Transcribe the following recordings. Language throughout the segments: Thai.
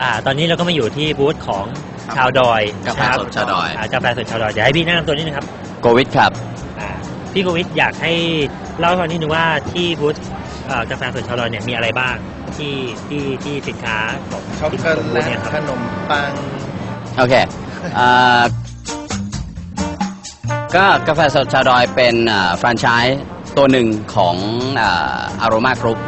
อ่าตอนนี้เราก็มาอยู่ที่บูธของครับชาวดอยกาแฟนะครับสดชาวดอย กาแฟสดชาวดอยเดี๋ยวให้พี่แนะนำตัวนิดนึงครับโกวิทครับ อ่าพี่โกวิทอยากให้เล่าให้ฟังนิดนึงว่าที่บูธเอ่อกาแฟสดชาวดอยเนี่ยมีอะไรบ้างที่ที่ที่สินค้าของช็อกโกที่บูธแลเนี่ยตครับ ขนมปัง โอเคเอ่อก็กาแฟสดชาวดอยเป็นแฟรนไชส์ตัวหนึ่งของอารมากรุ๊ป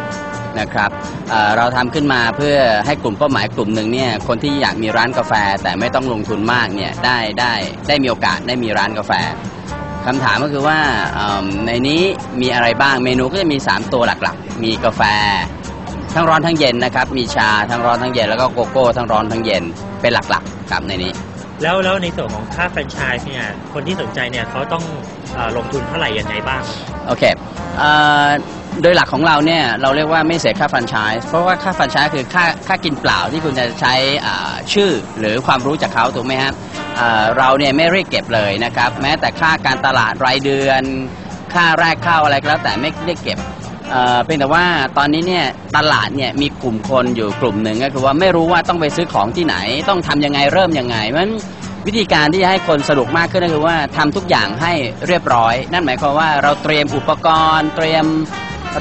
นะครับเอ่อเราทำขึ้นมาเพื่อให้กลุ่มเป้าหมายกลุ่มหนึ่งเนี่ยคนที่อยากมีร้านกาแฟแต่ไม่ต้องลงทุนมากเนี่ยได้ได้ได้มีโอกาสได้มีร้านกาแฟคำถามก็คือว่าเอิ่มในนี้มีอะไรบ้างเมนูก็จะมี 3 ตัวหลักๆ มีกาแฟ ทั้งร้อนทั้งเย็นนะครับ มีชาทั้งร้อนทั้งเย็นแล้วก็โกโก้ทั้งร้อนทั้งเย็นเป็นหลักๆครับในนี้ แล้วแล้วในส่วนของค่าแฟรนไชส์เนี่ยคนที่สนใจเนี่ยเขาต้องเอ่อลงทุนเท่าไหร่ยังไงบ้าง โอเคเอ่อ โดยหลักของเราเนี่ยเราเรียกว่าไม่เสียค่าแฟรนไชส์เพราะว่าค่าแฟรนไชส์คือค่าค่ากินเปล่าที่คุณจะใช้อ่าชื่อหรือความรู้จากเขาถูกไหมครับเอ่อเราเนี่ยไม่เรียกเก็บเลยนะครับแม้แต่ค่าการตลาดรายเดือน ค่าแรกเข้าอะไรก็แล้วแต่ไม่ได้เก็บเอ่อเพียงแต่ว่าตอนนี้เนี่ยตลาดเนี่ยมีกลุ่มคนอยู่กลุ่มหนึ่งก็คือว่าไม่รู้ว่าต้องไปซื้อของที่ไหน ต้องทำยังไงเริ่มยังไงเพราะฉะนั้นวิธีการที่จะให้คนสะดวกมากขึ้นก็คือว่าทำทุกอย่างให้เรียบร้อย นั่นหมายความว่าเราเตรียมอุปกรณ์ เตรียม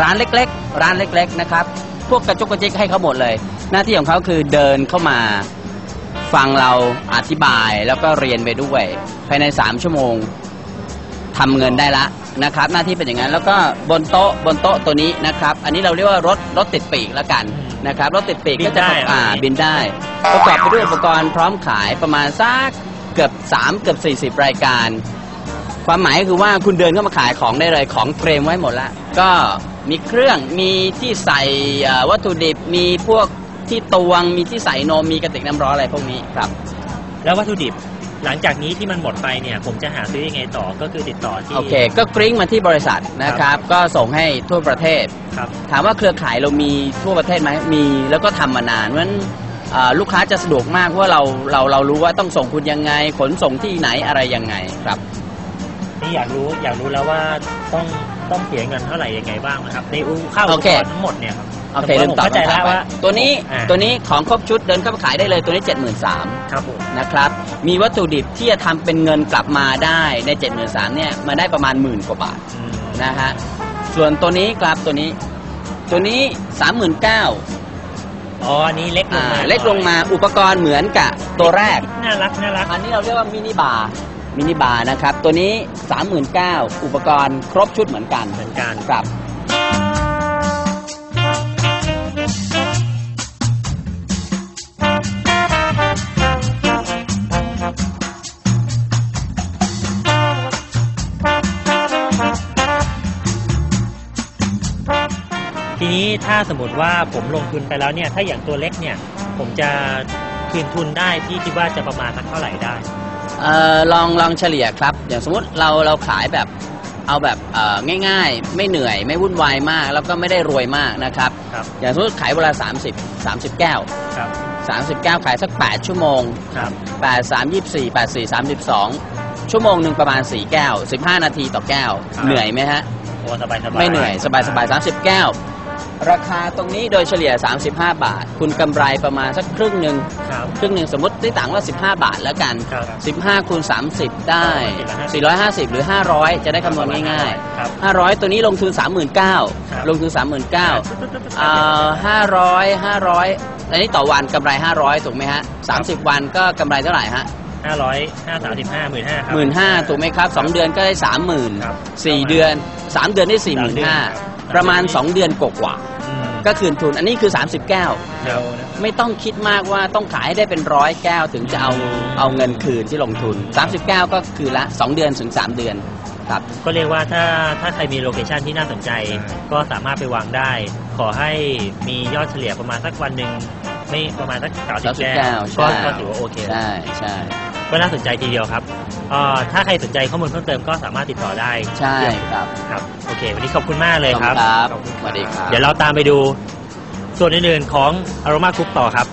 ร้านเล็กๆ ร้านเล็ก ๆนะครับ พวกกระจุกกระจิกให้เขาหมดเลย หน้าที่ของเขาคือเดินเข้ามาฟังเราอธิบายแล้วก็เรียนไปด้วย ภายใน 3 ชั่วโมงทำเงินได้ละนะครับ หน้าที่เป็นอย่างนั้นแล้วก็บนโต๊ะบนโต๊ะตัวนี้นะครับ อันนี้เราเรียกว่ารถรถติดปีกแล้วกันนะครับรถติดปีกบินก็จะได้อ่าเหรอบินได้ ประกอบไปด้วยอุปกรณ์พร้อมขายประมาณสักเกือบ 3 เกือบ 40 รายการ ความหมายก็คือว่าคุณเดินเข้ามาขายของได้เลยของเตรียมไว้หมดแล้วก็ มีเครื่องมีที่ใส่เอ่อวัตถุดิบมีพวกที่ตวงมีที่ใส่นมมีกระติกน้ำร้อนอะไรพวกนี้ครับ แล้ววัตถุดิบหลังจากนี้ที่มันหมดไปเนี่ยผมจะหาซื้อยังไงต่อก็คือติดต่อที่ โอเค ก็กริ้งมาที่บริษัทนะครับ ก็ส่งให้ทั่วประเทศ ครับ ถามว่าเครือข่ายเรามีทั่วประเทศไหมมีแล้วก็ทำมานานเพราะฉะนั้นเอ่อลูกค้าจะสะดวกมากเพราะว่าเราเราเรารู้ว่าต้องส่งคุณยังไง ขนส่งที่ไหนอะไรยังไงครับนี่อยากรู้อยากรู้แล้วว่าต้อง ต้องเสียเงินเท่าไหร่ยังไงบ้างนะครับในอุค่าอุโอปเคกรณ์ทั้งหมดเนี่ยครับโอเคผมเริ่มตอบเข้าใจแล้วคำถมว่าตัวนี้อ่าตัวนี้ของครบชุดเดินเข้ามาขายได้เลยตัวนี้ 73,000ครับผมนะครับ มีวัตถุดิบที่จะทำเป็นเงินกลับมาได้ใน 73,000เนี่ยมาได้ประมาณหมื่นกว่าบาทอืมนะฮะส่วนตัวนี้ครับตัวนี้ ตัวนี้ 39,000อ๋ออันนี้เล็กลงอ่ามาเล็กลงมาอุปกรณ์เหมือนกับตัวแรกน่ารักน่ารักอันนี้เราเรียกว่ามินิบาร์ มินิบาร์นะครับ ตัวนี้ 39,000อุปกรณ์ครบชุดเหมือนกันเหมือนกันครับ ทีนี้ถ้าสมมติว่าผมลงทุนไปแล้วเนี่ย ถ้าอย่างตัวเล็กเนี่ย ผมจะคืนทุนได้พี่คิดว่าจะประมาณสักเท่าไหร่ได้ เอ่อลองลองเฉลี่ยครับอย่างสมมติเราเราขายแบบเอาแบบเอ่อง่ายๆ ไม่เหนื่อยไม่วุ่นวายมาก แล้วก็ไม่ได้รวยมากนะครับครับ อย่างสมมติขายเวลา 30 30 แก้ว ครับ 30 แก้วขายสัก 8 ชั่วโมง ครับ 8 3 24 8 4 32 ชั่วโมงหนึ่งประมาณ 4 แก้ว 15 นาทีต่อแก้ว ครับ เหนื่อยไหมฮะ โอ้สบายสบายไม่เหนื่อยสบายสบาย30แก้ว ราคาตรงนี้โดยเฉลี่ย 35 บาท คุณกำไรประมาณสักครึ่งหนึ่งครับ ครึ่งหนึ่งสมมติที่ต่างว่า 15 บาทแล้วกัน ครับ15คูณ30 ได้ 450 หรือ 500 จะได้คำนวณง่ายครับ ๆ 500 ตัวนี้ลงทุน ครับ 39,000ลงทุน 39,000อ่า500 500 อันนี้ต่อวันกำไร 500 ถูกไหมฮะ 30 วันก็กำไรเท่าไหร่ฮะ ห้าร้อยห้าสามสิบห้าหมื่นห้าครับ หมื่นห้าถูกไหมครับ2เดือนก็ได้30,000ครับ4เดือน3เดือนได้สามเดือนครับ45,000ประมาณ2เดือนกว่าอืมๆก็คืนทุนอันนี้คือ 30 แก้วเดี๋ยวนะ ไม่ต้องคิดมากว่าต้องขายให้ได้เป็นร้อยแก้วถึงจะเอาเอาเงินคืนที่ลงทุน 30 แก้วก็คือละ 2 เดือนถึง 3 เดือนครับ ก็เรียกว่าถ้าถ้าใครมีโลเคชันที่น่าสนใจก็สามารถไปวางได้ ขอให้มียอดเฉลี่ยประมาณสักวันหนึ่งไม่ประมาณสักสามสิบ30แก้แก้ววก็ใช่ก็ถือว่าโอเคใช่ใช่ ก็น่าสนใจทีเดียวครับเอ่อถ้าใครสนใจข้อมูลเพิ่มเติมก็สามารถติดต่อได้ใช่ครับครับโอเค วันนี้ขอบคุณมากเลยครับ ขอบคุณครับสวัสดีครับ เดี๋ยวเราตามไปดูส่วนอื่นๆของ Aroma Group ต่อครับ